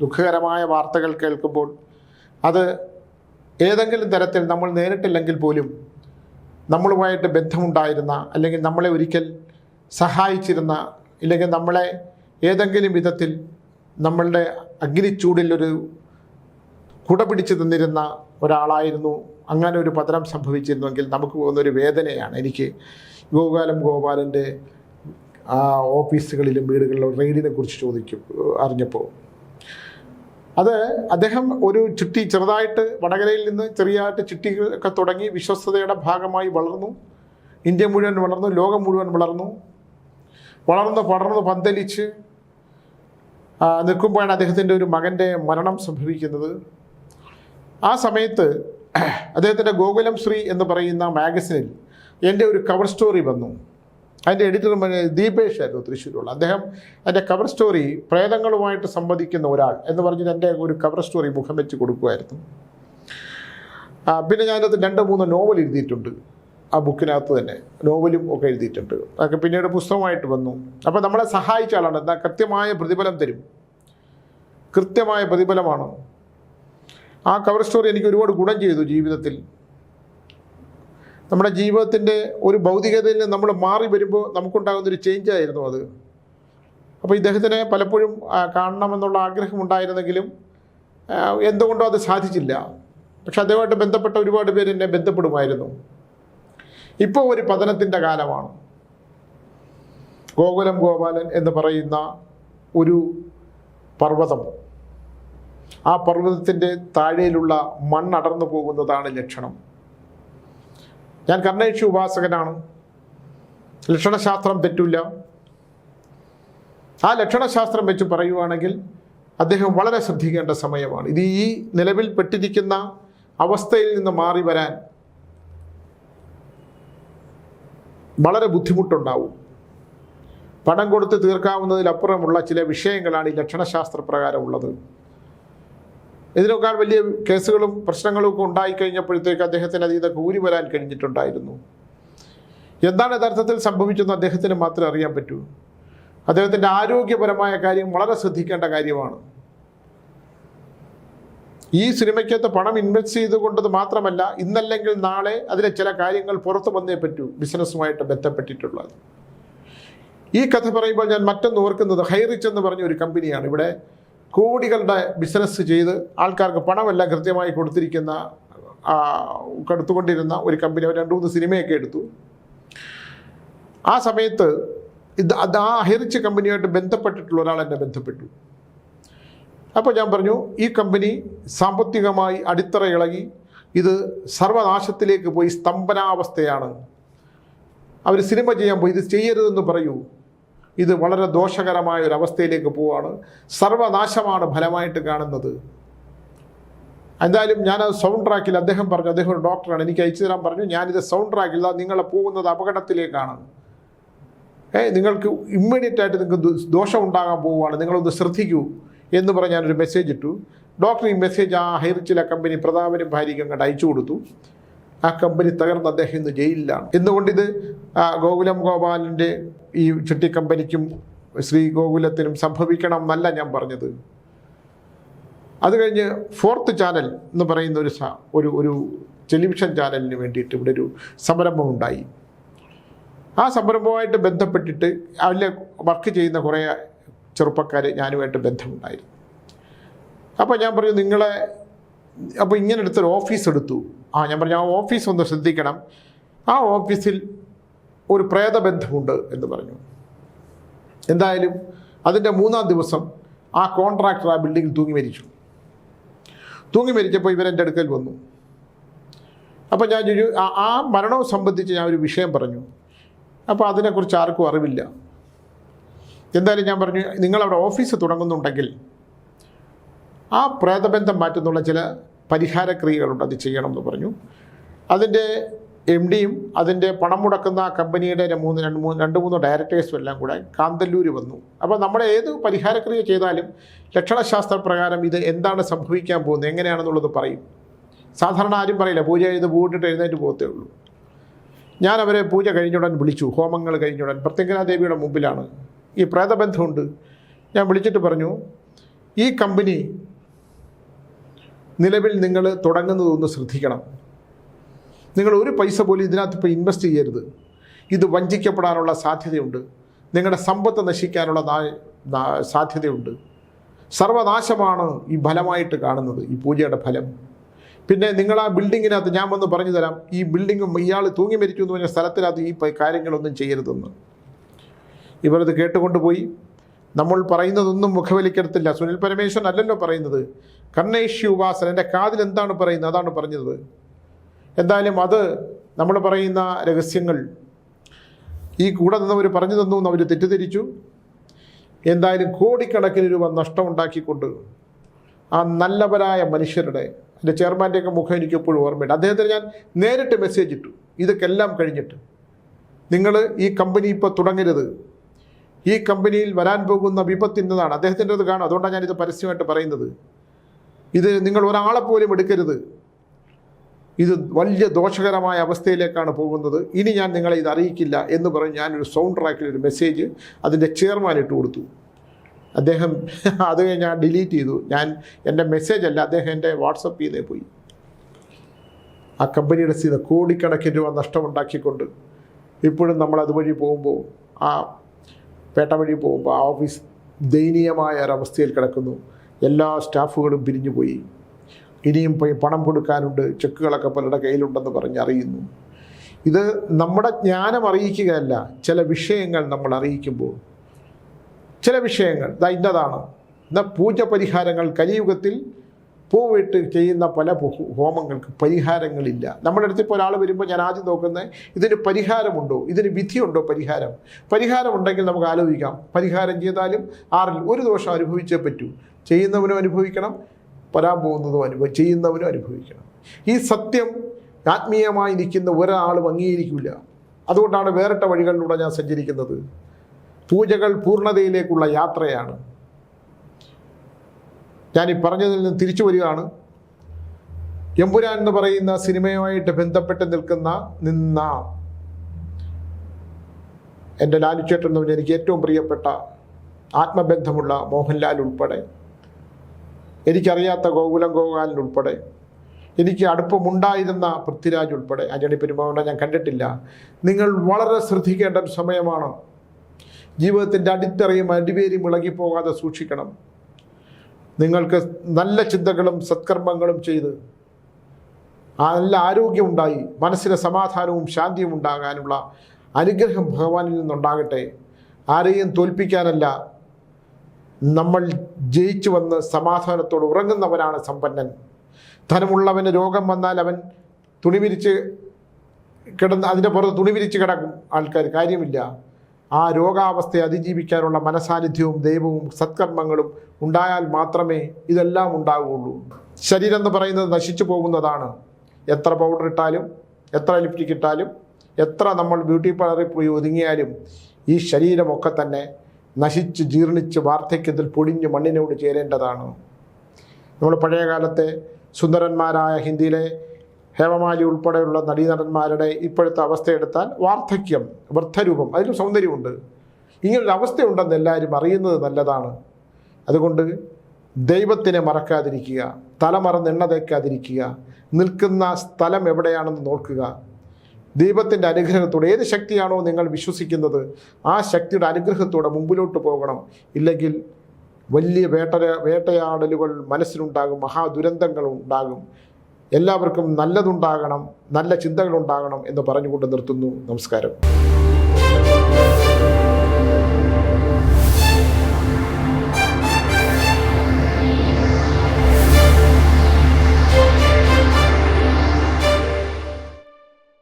ദുഃഖകരമായ വാർത്തകൾ കേൾക്കുമ്പോൾ അത് ഏതെങ്കിലും തരത്തിൽ നമ്മൾ നേരിട്ടില്ലെങ്കിൽ പോലും നമ്മളുമായിട്ട് ബന്ധമുണ്ടായിരുന്ന അല്ലെങ്കിൽ നമ്മളെ ഒരിക്കൽ സഹായിച്ചിരുന്ന ഇല്ലെങ്കിൽ നമ്മളെ ഏതെങ്കിലും വിധത്തിൽ നമ്മളുടെ അഗ്നിച്ചൂടിൽ ഒരു കുട പിടിച്ചു നിന്നിരുന്ന ഒരാളായിരുന്നു. അങ്ങനെ ഒരു പതനം സംഭവിച്ചിരുന്നുവെങ്കിൽ നമുക്ക് പോകുന്ന ഒരു വേദനയാണ്. എനിക്ക് ഗോപാലം ഗോപാലന്റെ ഓഫീസുകളിലും വീടുകളിലും റെയ്ഡിനെ കുറിച്ച് ചോദിക്കും അറിഞ്ഞപ്പോൾ. അത് അദ്ദേഹം ഒരു ചിട്ടി ചെറുതായിട്ട് വടകരയിൽ നിന്ന് ചെറിയതായിട്ട് ചിട്ടികളൊക്കെ തുടങ്ങി വിശ്വസ്തയുടെ ഭാഗമായി വളർന്നു. ഇന്ത്യ മുഴുവൻ വളർന്നു ലോകം മുഴുവൻ വളർന്നു. വളർന്ന് പടർന്ന് പന്തലിച്ച് നിൽക്കുമ്പോഴാണ് അദ്ദേഹത്തിന്റെ ഒരു മകന്റെ മരണം സംഭവിക്കുന്നത്. ആ സമയത്ത് അദ്ദേഹത്തിന്റെ ഗോകുലം ശ്രീ എന്ന് പറയുന്ന മാഗസിനിൽ എന്റെ ഒരു കവർ സ്റ്റോറി വന്നു. അതിന്റെ എഡിറ്റർ ദീപേഷ് ആയിരുന്നു തൃശ്ശൂരുള്ള. അദ്ദേഹം എന്റെ കവർ സ്റ്റോറി പ്രേതങ്ങളുമായിട്ട് സംവദിക്കുന്ന ഒരാൾ എന്ന് പറഞ്ഞിട്ട് എന്റെ ഒരു കവർ സ്റ്റോറി മുഖം വെച്ച് കൊടുക്കുമായിരുന്നു പിന്നെ ഞാനത് രണ്ട് മൂന്ന് നോവൽ എഴുതിയിട്ടുണ്ട്. ആ ബുക്കിനകത്ത് തന്നെ നോവലും ഒക്കെ എഴുതിയിട്ടുണ്ട്. അതൊക്കെ പിന്നീട് പുസ്തകമായിട്ട് വന്നു. അപ്പോൾ നമ്മളെ സഹായിച്ച ആളാണ്. എന്നാൽ കൃത്യമായ പ്രതിഫലം തരും. കൃത്യമായ പ്രതിഫലമാണ്. ആ കവർ സ്റ്റോറി എനിക്ക് ഒരുപാട് ഗുണം ചെയ്തു ജീവിതത്തിൽ. നമ്മുടെ ജീവിതത്തിന്റെ ഒരു ഭൗതികതയിൽ നിന്ന് നമ്മൾ മാറി വരുമ്പോൾ നമുക്കുണ്ടാകുന്നൊരു ചേഞ്ച് ആയിരുന്നു അത്. അപ്പോൾ ഇദ്ദേഹത്തിനെ പലപ്പോഴും കാണണമെന്നുള്ള ആഗ്രഹമുണ്ടായിരുന്നെങ്കിലും എന്തുകൊണ്ടോ അത് സാധിച്ചില്ല. പക്ഷെ അദ്ദേഹമായിട്ട് ബന്ധപ്പെട്ട ഒരുപാട് പേര് എന്നെ ബന്ധപ്പെടുമായിരുന്നു. ഇപ്പോൾ ഒരു പതനത്തിന്റെ കാലമാണ്. ഗോകുലം ഗോപാലൻ എന്ന് പറയുന്ന ഒരു പർവതം. ആ പർവതത്തിന്റെ താഴെയിലുള്ള മണ്ണടർന്നു പോകുന്നതാണ് ലക്ഷണം. ഞാൻ കർണേഷ് ഉപാസകനാണ്. ലക്ഷണശാസ്ത്രം തെറ്റില്ല. ആ ലക്ഷണശാസ്ത്രം വെച്ച് പറയുവാണെങ്കിൽ അദ്ദേഹം വളരെ ശ്രദ്ധിക്കേണ്ട സമയമാണ്. ഇത് ഈ നിലവിൽ പെട്ടിരിക്കുന്ന അവസ്ഥയിൽ നിന്ന് മാറി വരാൻ വളരെ ബുദ്ധിമുട്ടുണ്ടാവും. പണം കൊടുത്ത് തീർക്കാവുന്നതിലപ്പുറമുള്ള ചില വിഷയങ്ങളാണ് ഈ ലക്ഷണശാസ്ത്ര പ്രകാരം ഉള്ളത്. ഇതിനേക്കാൾ വലിയ കേസുകളും പ്രശ്നങ്ങളും ഒക്കെ ഉണ്ടായിക്കഴിഞ്ഞപ്പോഴത്തേക്ക് അദ്ദേഹത്തിന് അതീത കൂരി വരാൻ കഴിഞ്ഞിട്ടുണ്ടായിരുന്നു. എന്താണ് യഥാർത്ഥത്തിൽ സംഭവിച്ചെന്ന് അദ്ദേഹത്തിന് മാത്രമേ അറിയാൻ പറ്റൂ. അദ്ദേഹത്തിന്റെ ആരോഗ്യപരമായ കാര്യം വളരെ ശ്രദ്ധിക്കേണ്ട കാര്യമാണ്. ഈ സിനിമയ്ക്കകത്ത് പണം ഇൻവെസ്റ്റ് ചെയ്തുകൊണ്ടത് മാത്രമല്ല ഇന്നല്ലെങ്കിൽ നാളെ അതിലെ ചില കാര്യങ്ങൾ പുറത്തു വന്നേ പറ്റൂ ബിസിനസ്സുമായിട്ട് ബന്ധപ്പെട്ടിട്ടുള്ളത്. ഈ കഥ പറയുമ്പോൾ ഞാൻ മറ്റൊന്ന് ഓർക്കുന്നത് ഹൈറിച്ച് എന്ന് പറഞ്ഞ ഒരു കമ്പനിയാണ്. ഇവിടെ കോടികളുടെ ബിസിനസ് ചെയ്ത് ആൾക്കാർക്ക് പണമെല്ലാം കൃത്യമായി കൊടുത്തിരിക്കുന്ന കൊടുത്തുകൊണ്ടിരുന്ന ഒരു കമ്പനി രണ്ട് മൂന്ന് സിനിമയൊക്കെ എടുത്തു. ആ സമയത്ത് ഇത് അത് ആ ഹെറിച്ച് കമ്പനിയുമായിട്ട് ബന്ധപ്പെട്ടിട്ടുള്ള ഒരാൾ എന്നെ ബന്ധപ്പെട്ടു. അപ്പോൾ ഞാൻ പറഞ്ഞു ഈ കമ്പനി സാമ്പത്തികമായി അടിത്തറ ഇളകി ഇത് സർവനാശത്തിലേക്ക് പോയി സ്തംഭനാവസ്ഥയാണ്. അവർ സിനിമ ചെയ്യാൻ പോയി ഇത് ചെയ്യരുതെന്ന് പറയൂ. ഇത് വളരെ ദോഷകരമായ ഒരു അവസ്ഥയിലേക്ക് പോവുകയാണ് സർവനാശമാണ് ഫലമായിട്ട് കാണുന്നത്. എന്തായാലും ഞാൻ സൗണ്ട് ട്രാക്കിൽ അദ്ദേഹം പറഞ്ഞു അദ്ദേഹം ഒരു ഡോക്ടറാണ് എനിക്ക് അയച്ചു തരാൻ പറഞ്ഞു. ഞാനിത് സൗണ്ട് ട്രാക്കിൽ നിങ്ങളെ പോകുന്നത് അപകടത്തിലേക്കാണ്. ഏ നിങ്ങൾക്ക് ഇമ്മീഡിയറ്റ് ആയിട്ട് നിങ്ങൾക്ക് ദോഷം ഉണ്ടാകാൻ പോവുകയാണ്. നിങ്ങളൊന്ന് ശ്രദ്ധിക്കൂ എന്ന് പറഞ്ഞ് ഞാനൊരു മെസ്സേജ് ഇട്ടു. ഡോക്ടർ ഈ മെസ്സേജ് ആ ഹൈറിച്ചില കമ്പനി പ്രതാപനും ഭാര്യയ്ക്കും അങ്ങോട്ട് അയച്ചു കൊടുത്തു. ആ കമ്പനി തകർന്ന് അദ്ദേഹം ഇന്ന് ജയിലിലാണ്. എന്തുകൊണ്ടിത്? ഇത് ഗോകുലം ഗോപാലിന്റെ ഈ ചിട്ടി കമ്പനിക്കും ശ്രീ ഗോകുലത്തിനും സംഭവിക്കണം എന്നല്ല ഞാൻ പറഞ്ഞത്. അത് കഴിഞ്ഞ് ഫോർത്ത് ചാനൽ എന്ന് പറയുന്ന ഒരു ഒരു ഒരു ടെലിവിഷൻ ചാനലിന് വേണ്ടിയിട്ട് ഇവിടെ ഒരു സംരംഭം ഉണ്ടായി. ആ സംരംഭവുമായിട്ട് ബന്ധപ്പെട്ടിട്ട് അതിൽ വർക്ക് ചെയ്യുന്ന കുറേ ചെറുപ്പക്കാർ ഞാനുമായിട്ട് ബന്ധമുണ്ടായിരുന്നു അപ്പോൾ ഞാൻ പറഞ്ഞു നിങ്ങളെ അപ്പോൾ ഇങ്ങനെ എടുത്തൊരു ഓഫീസ് എടുത്തു. ആ ഞാൻ പറഞ്ഞു ആ ഓഫീസ് ഒന്ന് ശ്രദ്ധിക്കണം. ആ ഓഫീസിൽ ഒരു പ്രേതബന്ധമുണ്ട് എന്ന് പറഞ്ഞു. എന്തായാലും അതിന്റെ മൂന്നാം ദിവസം ആ കോൺട്രാക്ടർ ആ ബിൽഡിങ്ങിൽ തൂങ്ങി മരിച്ചു. തൂങ്ങി മരിച്ചപ്പോൾ ഇവരെന്റെ അടുക്കൽ വന്നു. അപ്പോൾ ഞാൻ ആ- ആ മരണവും സംബന്ധിച്ച് ഞാൻ ഒരു വിഷയം പറഞ്ഞു. അപ്പോൾ അതിനെക്കുറിച്ച് ആർക്കും അറിവില്ല. എന്തായാലും ഞാൻ പറഞ്ഞു നിങ്ങളവിടെ ഓഫീസ് തുടങ്ങുന്നുണ്ടെങ്കിൽ ആ പ്രേതബന്ധം മാറ്റുന്നുള്ള ചില പരിഹാര ക്രിയകളുണ്ട് അത് ചെയ്യണമെന്ന് പറഞ്ഞു. അതിന്റെ എം ഡിയും അതിന്റെ പണം മുടക്കുന്ന കമ്പനിയുടെ മൂന്ന് രണ്ട് മൂന്ന് രണ്ട് മൂന്ന് ഡയറക്ടേഴ്സും എല്ലാം കൂടെ കാന്തല്ലൂർ വന്നു. അപ്പോൾ നമ്മൾ ഏത് പരിഹാരക്രിയ ചെയ്താലും ലക്ഷണശാസ്ത്ര പ്രകാരം ഇത് എന്താണ് സംഭവിക്കാൻ പോകുന്നത് എങ്ങനെയാണെന്നുള്ളത് പറയും. സാധാരണ ആരും പറയില്ല പൂജ ചെയ്ത് പൂട്ടിട്ട് എഴുന്നേറ്റ് പോകത്തേ ഉള്ളൂ. ഞാൻ അവരെ പൂജ കഴിഞ്ഞുടൻ വിളിച്ചു ഹോമങ്ങൾ കഴിഞ്ഞുടൻ. പ്രത്യങ്കരാ ദേവിയുടെ മുമ്പിലാണ്. ഈ പ്രേതബന്ധമുണ്ട്. ഞാൻ വിളിച്ചിട്ട് പറഞ്ഞു ഈ കമ്പനി നിലവിൽ നിങ്ങൾ തുടങ്ങുന്നതൊന്ന് ശ്രദ്ധിക്കണം. നിങ്ങൾ ഒരു പൈസ പോലും ഇതിനകത്ത് ഇപ്പോൾ ഇൻവെസ്റ്റ് ചെയ്യരുത്. ഇത് വഞ്ചിക്കപ്പെടാനുള്ള സാധ്യതയുണ്ട്. നിങ്ങളുടെ സമ്പത്ത് നശിക്കാനുള്ള സാധ്യതയുണ്ട്. സർവനാശമാണ് ഈ ഫലമായിട്ട് കാണുന്നത് ഈ പൂജയുടെ ഫലം. പിന്നെ നിങ്ങൾ ആ ബിൽഡിങ്ങിനകത്ത് ഞാൻ വന്ന് പറഞ്ഞു തരാം ഈ ബിൽഡിങ്ങും ഇയാൾ തൂങ്ങി മരിച്ചു എന്ന് പറഞ്ഞ സ്ഥലത്തിനകത്ത് ഈ കാര്യങ്ങളൊന്നും ചെയ്യരുതെന്ന്. ഇവരത് കേട്ടുകൊണ്ട് പോയി നമ്മൾ പറയുന്നതൊന്നും മുഖവലിക്കരുത്തില്ല സുനിൽ പരമേശ്വരൻ അല്ലല്ലോ പറയുന്നത്. കർണേഷ് ഉപാസൻ എന്റെ കാതിൽ എന്താണ് പറയുന്നത്? അതാണ് പറഞ്ഞത്. എന്തായാലും അത് നമ്മൾ പറയുന്ന രഹസ്യങ്ങൾ. ഈ കൂടെ നിന്നവർ പറഞ്ഞു തന്നു എന്ന് അവർ തെറ്റിദ്ധരിച്ചു. എന്തായാലും കോടിക്കണക്കിന് രൂപ നഷ്ടമുണ്ടാക്കിക്കൊണ്ട് ആ നല്ലവരായ മനുഷ്യരുടെ എന്റെ ചെയർമാന്റെയൊക്കെ മുഖം എനിക്ക് എപ്പോഴും ഓർമ്മയുണ്ട്. അദ്ദേഹത്തിന് ഞാൻ നേരിട്ട് മെസ്സേജ് ഇട്ടു. ഇതൊക്കെ എല്ലാം കഴിഞ്ഞിട്ട്. നിങ്ങൾ ഈ കമ്പനി ഇപ്പോൾ തുടങ്ങരുത്. ഈ കമ്പനിയിൽ വരാൻ പോകുന്ന വിപത്ത് ഇന്നതാണ്. അദ്ദേഹത്തിന്റെത് കാണും. അതുകൊണ്ടാണ് ഞാനിത് പരസ്യമായിട്ട് പറയുന്നത്. ഇത് നിങ്ങൾ ഒരാളെ പോലും എടുക്കരുത്. ഇത് വലിയ ദോഷകരമായ അവസ്ഥയിലേക്കാണ് പോകുന്നത്. ഇനി ഞാൻ നിങ്ങളെ ഇത് അറിയിക്കില്ല എന്ന് പറഞ്ഞ് ഞാനൊരു സൗണ്ട് ട്രാക്കിൽ ഒരു മെസ്സേജ് അതിന്റെ ചെയർമാൻ ഇട്ട് കൊടുത്തു. അദ്ദേഹം അത് ഞാൻ ഡിലീറ്റ് ചെയ്തു. ഞാൻ എന്റെ മെസ്സേജ് അല്ല അദ്ദേഹം എന്റെ വാട്സപ്പ് ചെയ്തേ പോയി. ആ കമ്പനിയുടെ സ്ഥിതി കോടിക്കണക്കിന് രൂപ നഷ്ടമുണ്ടാക്കിക്കൊണ്ട് ഇപ്പോഴും നമ്മൾ അതുവഴി പോകുമ്പോൾ ആ പേട്ട വഴി പോകുമ്പോൾ ആ ഓഫീസ് ദയനീയമായ ഒരവസ്ഥയിൽ കിടക്കുന്നു. എല്ലാ സ്റ്റാഫുകളും പിരിഞ്ഞു പോയി ഇനിയും പണം കൊടുക്കാനുണ്ട് ചെക്കുകളൊക്കെ പലരുടെ കയ്യിലുണ്ടെന്ന് പറഞ്ഞ് അറിയുന്നു. ഇത് നമ്മുടെ ജ്ഞാനം അറിയിക്കുകയല്ല ചില വിഷയങ്ങൾ നമ്മൾ അറിയിക്കുമ്പോൾ. ചില വിഷയങ്ങൾ ഇതാ ഇന്നതാണ്. എന്നാൽ പൂജ പരിഹാരങ്ങൾ കലിയുഗത്തിൽ പൂവിട്ട് ചെയ്യുന്ന പല ഹോമങ്ങൾക്ക് പരിഹാരങ്ങളില്ല. നമ്മുടെ അടുത്ത് ഇപ്പോൾ ഒരാൾ വരുമ്പോൾ ഞാൻ ആദ്യം നോക്കുന്നത് ഇതിന് പരിഹാരമുണ്ടോ? ഇതിന് വിധിയുണ്ടോ പരിഹാരം? പരിഹാരമുണ്ടെങ്കിൽ നമുക്ക് ആലോചിക്കാം. പരിഹാരം ചെയ്താലും ആറിൽ ഒരു ദോഷം അനുഭവിച്ചേ പറ്റൂ. ചെയ്യുന്നവനും അനുഭവിക്കണം വരാൻ പോകുന്നതും അനുഭവം ചെയ്യുന്നവനും അനുഭവിക്കണം. ഈ സത്യം ആത്മീയമായി നിൽക്കുന്ന ഒരാളും അംഗീകരിക്കില്ല. അതുകൊണ്ടാണ് വേറിട്ട വഴികളിലൂടെ ഞാൻ സഞ്ചരിക്കുന്നത്. പൂജകൾ പൂർണതയിലേക്കുള്ള യാത്രയാണ്. ഞാൻ ഈ പറഞ്ഞതിൽ നിന്ന് തിരിച്ചു വരികയാണ്. എമ്പുരാൻ എന്ന് പറയുന്ന സിനിമയുമായിട്ട് ബന്ധപ്പെട്ട് നിൽക്കുന്ന നിന്ന എന്റെ ലാലുചേട്ടൻ എന്ന് പറഞ്ഞ എനിക്ക് ഏറ്റവും പ്രിയപ്പെട്ട ആത്മബന്ധമുള്ള മോഹൻലാൽ ഉൾപ്പെടെ എനിക്കറിയാത്ത ഗോകുലം ഗോപാലൻ ഉൾപ്പെടെ. എനിക്ക് അടുപ്പമുണ്ടായിരുന്ന പൃഥ്വിരാജ് ഉൾപ്പെടെ. ആന്റണി പെരുമാവനെ ഞാൻ കണ്ടിട്ടില്ല. നിങ്ങൾ വളരെ ശ്രദ്ധിക്കേണ്ട ഒരു സമയമാണ്. ജീവിതത്തിന്റെ അടിത്തറയും അടിവേരും ഇളകിപ്പോകാതെ സൂക്ഷിക്കണം. നിങ്ങൾക്ക് നല്ല ചിന്തകളും സത്കർമ്മങ്ങളും ചെയ്ത് നല്ല ആരോഗ്യമുണ്ടായി മനസ്സിന് സമാധാനവും ശാന്തിയും ഉണ്ടാകാനുള്ള അനുഗ്രഹം ഭഗവാനിൽ നിന്നുണ്ടാകട്ടെ. ആരെയും തോൽപ്പിക്കാനല്ല. നമ്മൾ ജയിച്ചു വന്ന് സമാധാനത്തോട് ഉറങ്ങുന്നവനാണ് സമ്പന്നൻ. ധനമുള്ളവന് രോഗം വന്നാൽ അവൻ തുണി വിരിച്ച് കിടന്ന് അതിന്റെ പുറത്ത് തുണി വിരിച്ച് കിടക്കും. ആൾക്കാർ കാര്യമില്ല. ആ രോഗാവസ്ഥയെ അതിജീവിക്കാനുള്ള മനസാന്നിധ്യവും ദൈവവും സത്കർമ്മങ്ങളും ഉണ്ടായാൽ മാത്രമേ ഇതെല്ലാം ഉണ്ടാവുകയുള്ളൂ. ശരീരം എന്ന് പറയുന്നത് നശിച്ചു പോകുന്നതാണ്. എത്ര പൗഡർ ഇട്ടാലും എത്ര ലിപ്റ്റിക് ഇട്ടാലും എത്ര നമ്മൾ ബ്യൂട്ടി പാർലറിൽ പോയി ഒതുങ്ങിയാലും ഈ ശരീരമൊക്കെ തന്നെ നശിച്ച് ജീർണിച്ച് വാർദ്ധക്യത്തിൽ പൊടിഞ്ഞ് മണ്ണിനോട് ചേരേണ്ടതാണ്. നമ്മൾ പഴയകാലത്തെ സുന്ദരന്മാരായ ഹിന്ദിയിലെ ഹേമമാലി ഉൾപ്പെടെയുള്ള നടീനടന്മാരുടെ ഇപ്പോഴത്തെ അവസ്ഥയെടുത്താൽ വാർദ്ധക്യം വൃദ്ധരൂപം അതിലും സൗന്ദര്യമുണ്ട്. ഇങ്ങനൊരു അവസ്ഥയുണ്ടെന്ന് എല്ലാവരും അറിയുന്നത് നല്ലതാണ്. അതുകൊണ്ട് ദൈവത്തിനെ മറക്കാതിരിക്കുക തലമറന്ന് എണ്ണ തേക്കാതിരിക്കുക നിൽക്കുന്ന സ്ഥലം എവിടെയാണെന്ന് നോക്കുക. ദൈവത്തിന്റെ അനുഗ്രഹത്തോടെ ഏത് ശക്തിയാണോ നിങ്ങൾ വിശ്വസിക്കുന്നത് ആ ശക്തിയുടെ അനുഗ്രഹത്തോടെ മുമ്പിലോട്ട് പോകണം. ഇല്ലെങ്കിൽ വലിയ വേട്ട വേട്ടയാടലുകൾ മനസ്സിലുണ്ടാകും മഹാദുരന്തങ്ങൾ ഉണ്ടാകും. എല്ലാവർക്കും നല്ലതുണ്ടാകണം നല്ല ചിന്തകളുണ്ടാകണം എന്ന് പറഞ്ഞുകൊണ്ട് നിർത്തുന്നു. നമസ്കാരം.